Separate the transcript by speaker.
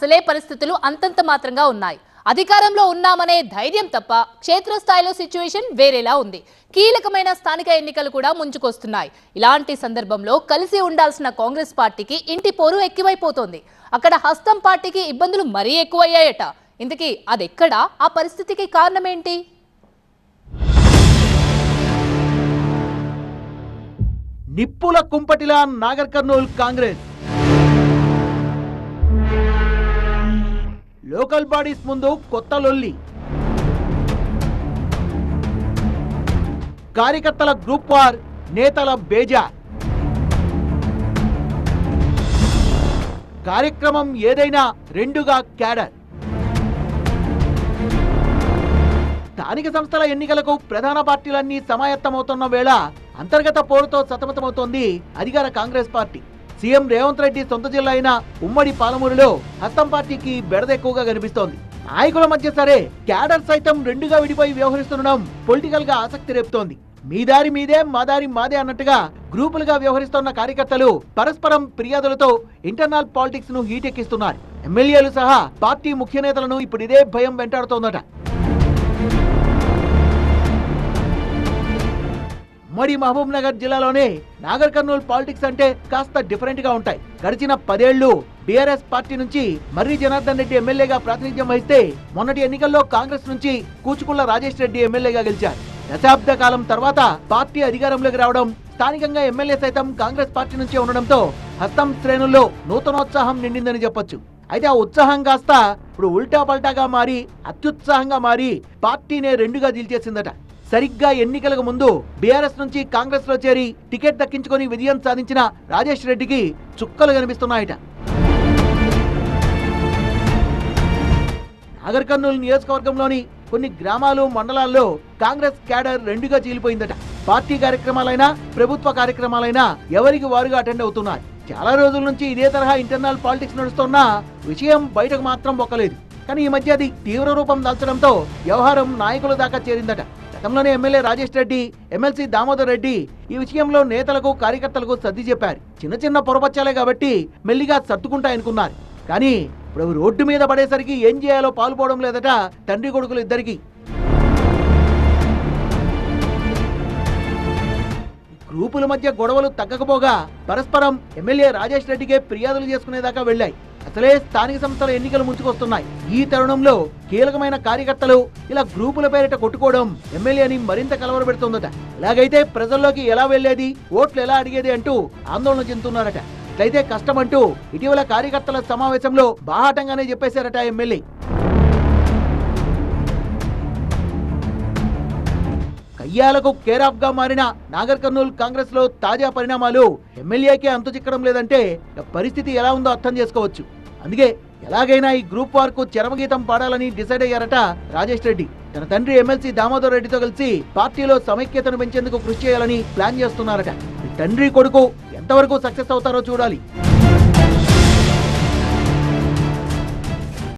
Speaker 1: అసలే పరిస్థితులు అంతంత మాత్రంగా ఉన్నాయి. అధికారంలో ఉన్నామనే ధైర్యం తప్ప క్షేత్రస్థాయిలో సిచ్యువేషన్ వేరేలా ఉంది. కీలకమైన స్థానిక ఎన్నికలు కూడా ముంచుకొస్తున్నాయి. ఇలాంటి సందర్భంలో కలిసి ఉండాల్సిన కాంగ్రెస్ పార్టీకి ఇంటి పోరు ఎక్కువైపోతోంది. అక్కడ హస్తం పార్టీకి ఇబ్బందులు మరీ ఎక్కువయ్యాయట. ఇంతకీ అదెక్కడా? ఆ పరిస్థితికి కారణమేంటి?
Speaker 2: నిప్పుల కుంపటిలా నాగర్ కర్నూల్ కాంగ్రెస్. లోకల్ బాడీస్ ముందు కొత్త లొల్లి. కార్యకర్తల గ్రూప్ వార్ నేతల బేజా కార్యక్రమం ఏదైనా రెండుగా క్యాడర్. స్థానిక సంస్థల ఎన్నికలకు ప్రధాన పార్టీలన్నీ సమాయత్తమవుతున్న వేళ అంతర్గత పోరుతో సతమతమవుతోంది అధికార కాంగ్రెస్ పార్టీ. సీఎం రేవంత్ రెడ్డి సొంత జిల్లా అయిన ఉమ్మడి పాలమూరులో హస్తం పార్టీకి బెడద ఎక్కువగా కనిపిస్తోంది. నాయకుల మధ్య సరే క్యాడర్ సైతం రెండుగా విడిపోయి వ్యవహరిస్తుండడం పొలిటికల్గా ఆసక్తి రేపుతోంది. మీ దారి మీదే మా దారి మాదే అన్నట్టుగా గ్రూపులుగా వ్యవహరిస్తున్న కార్యకర్తలు పరస్పరం ఫిర్యాదులతో ఇంటర్నల్ పాలిటిక్స్ను హీటెక్కిస్తున్నారు. ఎమ్మెల్యేలు సహా పార్టీ ముఖ్య నేతలను ఇప్పుడు ఇదే భయం వెంటాడుతోందట. ఉమ్మడి మహబూబ్ నగర్ జిల్లాలోనే నాగర్ కర్నూలు పాలిటిక్స్ అంటే కాస్త డిఫరెంట్గా ఉంటాయి. గడిచిన పదేళ్ళు బీఆర్ఎస్ పార్టీ నుంచి మర్రి జనార్దన్ రెడ్డి ఎమ్మెల్యేగా ప్రాతినిధ్యం వహిస్తే మొన్నటి ఎన్నికల్లో కాంగ్రెస్ నుంచి కూచుకుళ్ళ రాజేష్ రెడ్డి ఎమ్మెల్యేగా గెలిచారు. దశాబ్ద కాలం తర్వాత పార్టీ అధికారంలోకి రావడం స్థానికంగా ఎమ్మెల్యే సైతం కాంగ్రెస్ పార్టీ నుంచే ఉండడంతో హస్తం శ్రేణుల్లో నూతనోత్సాహం నిండిందని చెప్పొచ్చు. అయితే ఆ ఉత్సాహం కాస్త ఇప్పుడు ఉల్టా పల్టాగా మారి అత్యుత్సాహంగా మారి పార్టీనే రెండుగా దిల్చేసిందట సరిగ్గా ఎన్నికలకు ముందు బీఆర్ఎస్ నుంచి కాంగ్రెస్లో చేరి టికెట్ దక్కించుకొని విజయం సాధించిన రాజేష్ రెడ్డికి చుక్కలు కనిపిస్తున్నాయట. నాగర్ కర్నూలు నియోజకవర్గంలోని కొన్ని గ్రామాలు మండలాల్లో కాంగ్రెస్ క్యాడర్ రెండుగా చీలిపోయిందట. పార్టీ కార్యక్రమాలైనా ప్రభుత్వ కార్యక్రమాలైనా ఎవరికి వారుగా అటెండ్ అవుతున్నారు చాలా రోజుల నుంచి ఇదే తరహా ఇంటర్నల్ పాలిటిక్స్ నడుస్తున్న విషయం బయటకు మాత్రం ఒక్కలేదు కానీ ఈ మధ్య అది తీవ్ర రూపం దాల్చడంతో వ్యవహారం నాయకుల దాకా చేరిందట. గతంలోనే ఎమ్మెల్యే రాజేష్ రెడ్డి ఎమ్మెల్సీ దామోదర్ రెడ్డి ఈ విషయంలో నేతలకు కార్యకర్తలకు సర్ది చెప్పారు. చిన్న చిన్న పొరపచ్చాలే కాబట్టి మెల్లిగా సర్దుకుంటాయనుకున్నారు. కానీ ఇప్పుడు రోడ్డు మీద పడేసరికి ఏం చేయాలో పాల్పోవడం లేదట తండ్రి కొడుకులు ఇద్దరికి. గ్రూపుల మధ్య గొడవలు తగ్గకపోగా పరస్పరం ఎమ్మెల్యే రాజేష్ రెడ్డికే ఫిర్యాదులు చేసుకునేదాకా వెళ్ళాయి. అసలే స్థానిక సంస్థల ఎన్నికలు ముంచుకొస్తున్నాయి. ఈ తరుణంలో కీలకమైన కార్యకర్తలు ఇలా గ్రూపుల పేరిట కొట్టుకోవడం ఎమ్మెల్యేని మరింత కలవరపెడుతోందట. ఇలాగైతే ప్రజల్లోకి ఎలా వెళ్ళేది ఓట్లు ఎలా అడిగేది అంటూ ఆందోళన చెందుతున్నారట. ఇట్లయితే కష్టమంటూ ఇటీవల కార్యకర్తల సమావేశంలో బాహాటంగానే చెప్పేశారట ఎమ్మెల్యే. కయ్యాలకు కేరాఫ్గా మారిన నాగర్ కర్నూల్ కాంగ్రెస్లో తాజా పరిణామాలు ఎమ్మెల్యేకే అంతు చిక్కడం లేదంటే పరిస్థితి ఎలా ఉందో అర్థం చేసుకోవచ్చు. అందుకే ఎలాగైనా ఈ గ్రూప్ వార్కు చరమగీతం పాడాలని డిసైడ్ అయ్యారట రాజేష్ రెడ్డి. తన తండ్రి ఎమ్మెల్సీ దామోదర్ రెడ్డితో కలిసి పార్టీలో సమైక్యతను పెంచేందుకు కృషి చేయాలని ప్లాన్ చేస్తున్నారట. తండ్రి కొడుకు ఎంతవరకు సక్సెస్ అవుతారో చూడాలి.